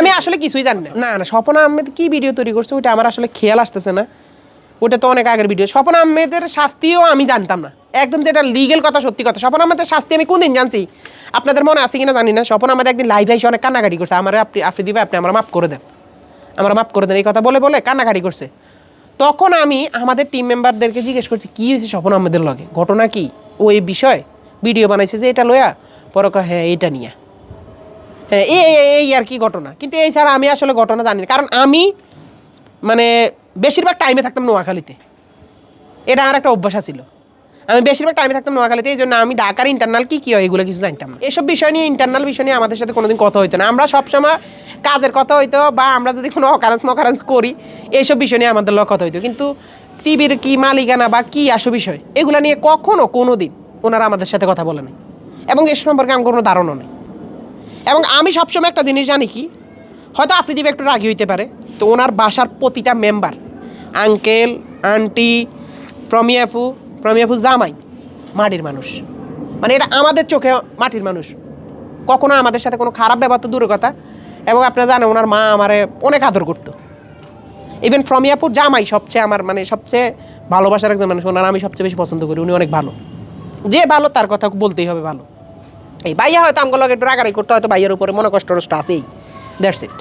আমি আসলে কিছুই জানি না। না না স্বপন আহমেদ কি ভিডিও তৈরি করছে ওটা আমার আসলে খেয়াল আসতেছে না। ওটা তো অনেক আগের ভিডিও স্বপন আহমেদের শাস্তিও আমি জানতাম না। একদম যেটা লিগেল কথা সত্যি কথা। স্বপন আহমেদের শাস্তি আমি কোনদিন জানছি? আপনাদের মনে আছে কিনা জানি না। স্বপন আহমেদ একদিন লাইভ এসে অনেক কান্নাকাটি করছে। আমার আপনি আপনি দিবে আপনি আমার মাফ করে দেন। আমার মাফ করে দেন। এই কথা বলে বলে কান্নাকাটি করছে। তখন আমি আমাদের টিম মেম্বারদেরকে জিজ্ঞেস করছি কী হয়েছে স্বপন আহমেদের লগে? ঘটনা কি? ও এই বিষয় ভিডিও বানাইছে যে এটা লয়া? পরে কয়, হ্যাঁ এটা নিয়ে। এই, এই- আর কি ঘটনা। কিন্তু এই ছাড়া আমি আসলে ঘটনা জানি না। কারণ আমি মানে বেশিরভাগ টাইমে থাকতাম নোয়াখালীতে। এটা আমার একটা অভ্যাস ছিল আমি বেশিরভাগ টাইমে থাকতাম নোয়াখালীতে, এই জন্য আমি ঢাকার ইন্টারনাল কী কী হয় এগুলো কিছু জানতাম না। এসব বিষয় নিয়ে ইন্টারনাল বিষয় নিয়ে আমাদের সাথে কোনোদিন কথা হইতো না। আমরা সবসময় কাজের কথা হইতো বা আমরা যদি কোনো অকারেন্স মকারেন্স করি, এইসব বিষয় নিয়ে আমাদের কথা হইতো। কিন্তু টিভির কি মালিকানা বা কি আসো বিষয়, এগুলো নিয়ে কখনো কোনো দিন ওনারা আমাদের সাথে কথা বলে নাই। এবং এসব সম্পর্কে আমার কোনো ধারণা নেই। এবং আমি সবসময় একটা জিনিস জানি কি? হয়তো আফ্রিদিপ একটু রাগি হইতে পারে। তো ওনার বাসার প্রতিটা মেম্বার আঙ্কেল আন্টি প্রমিয়াফু প্রমিয়াফু জামাই, মাটির মানুষ। মানে এটা আমাদের চোখে মাটির মানুষ। কখনো আমাদের সাথে কোনো খারাপ ব্যবহার তো দূরের কথা। এবং আপনারা জানেন ওনার মা আমারে অনেক আদর করতো। ইভেন ফ্রমিয়াপুর জামাই সবচেয়ে আমার মানে সবচেয়ে ভালোবাসার একজন মানুষ। ওনার আমি সবচেয়ে বেশি পছন্দ করি। উনি অনেক ভালো। যে ভালো তার কথা বলতেই হবে ভালো। এই ভাইয়া হয়তো আমগুলো লগে রাগারাগি করতে হয়তো ভাইয়ের উপরে মনে কষ্ট টষ্ট আছেই। That's it